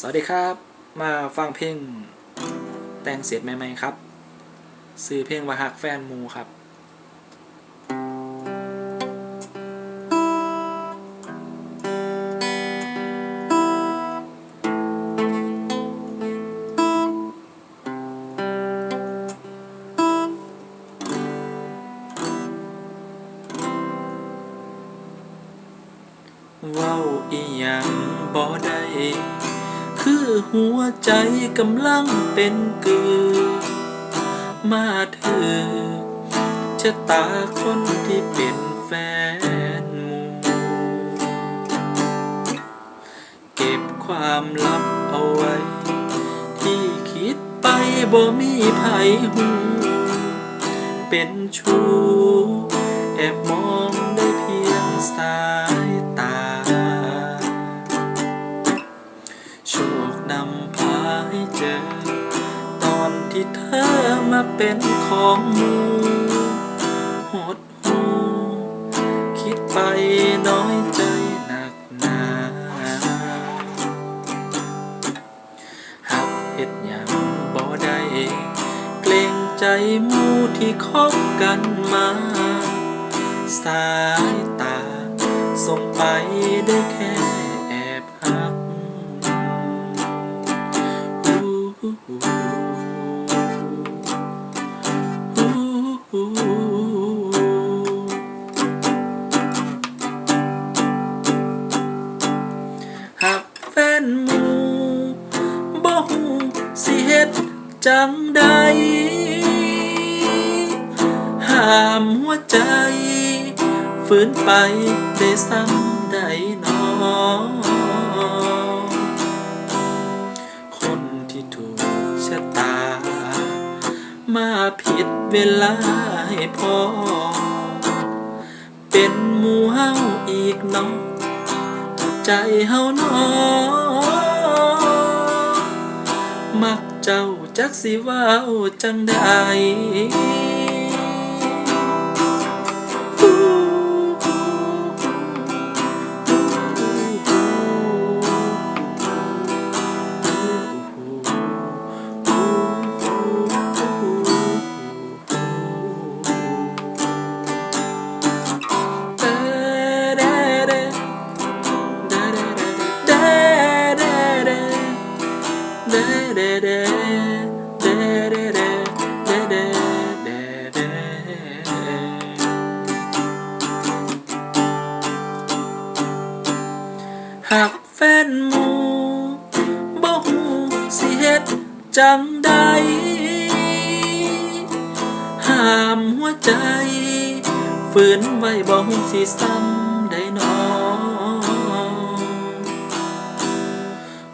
สวัสดีครับ มาฟังเพลงแต่งเสร็จใหม่ๆครับ ซื้อเพลงว่าหักแฟนมูครับเว้าอีหยังบ่ได้ คือหัวใจกำลังเป็นเกือ มาเถือชะตาคนที่เป็นแฟนมูเก็บความลับเอาไว้ ที่คิดไปบ่มีไผหูเป็นชูแอบมองได้เพียงสาย นำพาให้เจอ ตอนที่เธอมาเป็นของมูหดหูคิดไปน้อยใจหนักหนาหักเฮ็ดหยังบ่ได้เกรงใจมูที่คบกันมา สายตาส่งไปได้แค่ หักแฟนหมูบ่ฮู้สิเฮ็ดจังใดห้ามหัวใจฝืนไปได้ซ้ำใดหนอคนที่ถูกชะตา มาผิดเวลาให้พอ เป็นหมู่เฮาอีกเนาะ ใจเฮาน้อมักเจ้าจักสิว้าวจังไดากแฟนหมูบ่ฮู้สิเฮ็ดจังใดห้ามหัวใจ ฝืนไว้บ่ฮู้สิซ้ำได้นอ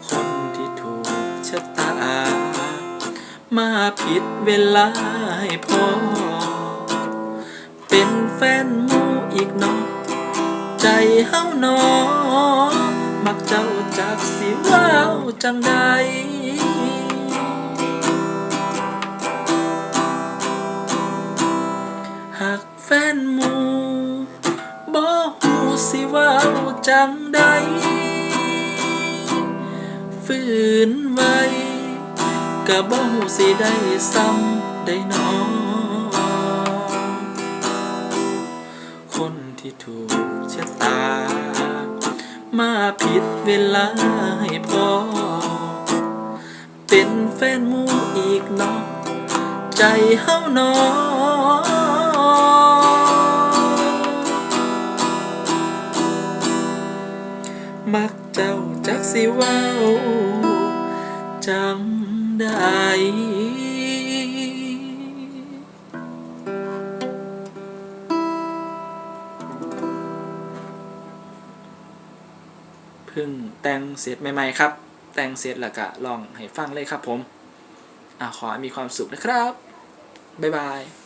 คนที่ถูกชะตา มาผิดเวลาให้พอ เป็นแฟนหมูอีกเนาะใจเฮานอมักเจากสิว้าวจังใดหากแฟนมูบ่ฮู้สิว้าวจังใดฝืนไว้ก็บ่ฮู้สิได้ซ้ำได้นอคนที่ถูกชะตา มาผิดเวลาให้พอ เป็นแฟนมูอีกนาะใจเฮานอมักเจ้าจักสิว้าจังได้ พิ่งแต่งเสร็จใหม่ๆครับ แต่งเสร็จแล้วก็ลองให้ฟังเลยครับผมอขอให้มีความสุขนะครับ บ๊ายบาย